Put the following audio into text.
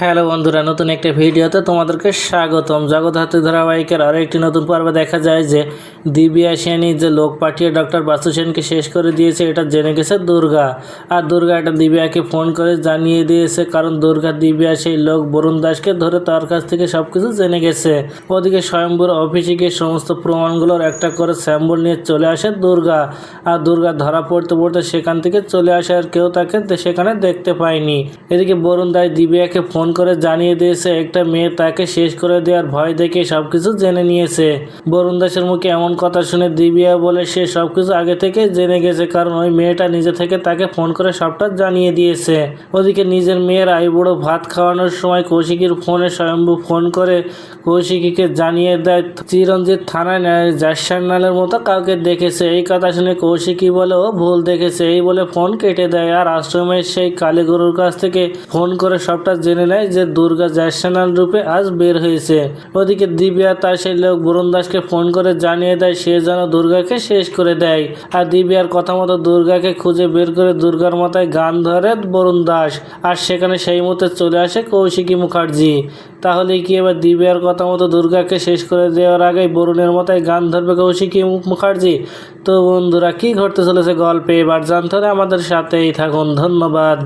Hello বন্ধুরা, নতুন একটা ভিডিওতে তোমাদেরকে স্বাগতম। জগৎ হাতে ধারাবাহিকের আরও একটি নতুন পর্বে দেখা যায় যে দিব্যা সেনী যে লোক পাঠিয়ে ডক্টর বাসু সেনকে শেষ করে দিয়েছে, এটা জেনে গেছে দুর্গা। আর দুর্গা এটা দিব্যাকে ফোন করে জানিয়ে দিয়েছে, কারণ দুর্গা, দিব্যা সেই লোক বরুণ দাসকে ধরে তার কাছ থেকে সব কিছু জেনে গেছে। ওদিকে স্বয়ম্বর অফিসে গিয়ে সমস্ত প্রমাণগুলোর একটা করে স্যাম্বল নিয়ে চলে আসে দুর্গা। আর দুর্গা ধরা পড়তে পড়তে সেখান থেকে চলে আসে আর কেউ তাকে সেখানে দেখতে পায়নি। এদিকে বরুণ দাস দিব্যাকে ফোন করে জানিয়ে দিয়েছে, একটা মেয়ে তাকে শেষ করে দেওয়ার ভয় দেখে সবকিছু জেনে নিয়েছে। বরুণ দাসের মুখে এমন কথা শুনে দিবিয়া বলে সে সবকিছু আগে থেকে জেনে গেছে, কারণ ওই মেয়েটা নিজে থেকে তাকে ফোন করে সবটা জানিয়ে দিয়েছে। ওদিকে নিজের মেয়ের আইবুড়ো ভাত খাওয়ানোর সময় কৌশিকীর ফোনে স্বয়ম্ভু ফোন করে কৌশিকীকে জানিয়ে দেয়, চিরঞ্জিত থানায় জাসার নালের মতো কাউকে দেখেছে। এই কথা শুনে কৌশিকী বলে, ও ভুল দেখেছে। এই বলে ফোন কেটে দেয়, আর আশ্রমের সেই কালীগুরুর কাছ থেকে ফোন করে সবটা জেনে নেয়। যে দুর্গা জাসানাল রূপে আজ বের হয়েছে। ওদিকে দিব্যা তার সেই লোক বরুণ দাসকে ফোন করে জানিয়ে দেয়, সে যেন দুর্গাকে শেষ করে দেয়। আর দিব্যার কথা মতো দুর্গাকে খুঁজে বের করে দুর্গার মাথায় গান ধরে বরুণ দাস। আর সেখানে সেই মুহূর্তে চলে আসে কৌশিকী মুখার্জি। তাহলে কি এবার দিব্যার কথা মতো দুর্গাকে শেষ করে দেওয়ার আগেই বরুণের মাথায় গান ধরবে কৌশিকী মুখার্জি? তো বন্ধুরা, কি ঘটতে চলেছে গল্পে এবার জানতে হলে আমাদের সাথেই থাকুন। ধন্যবাদ।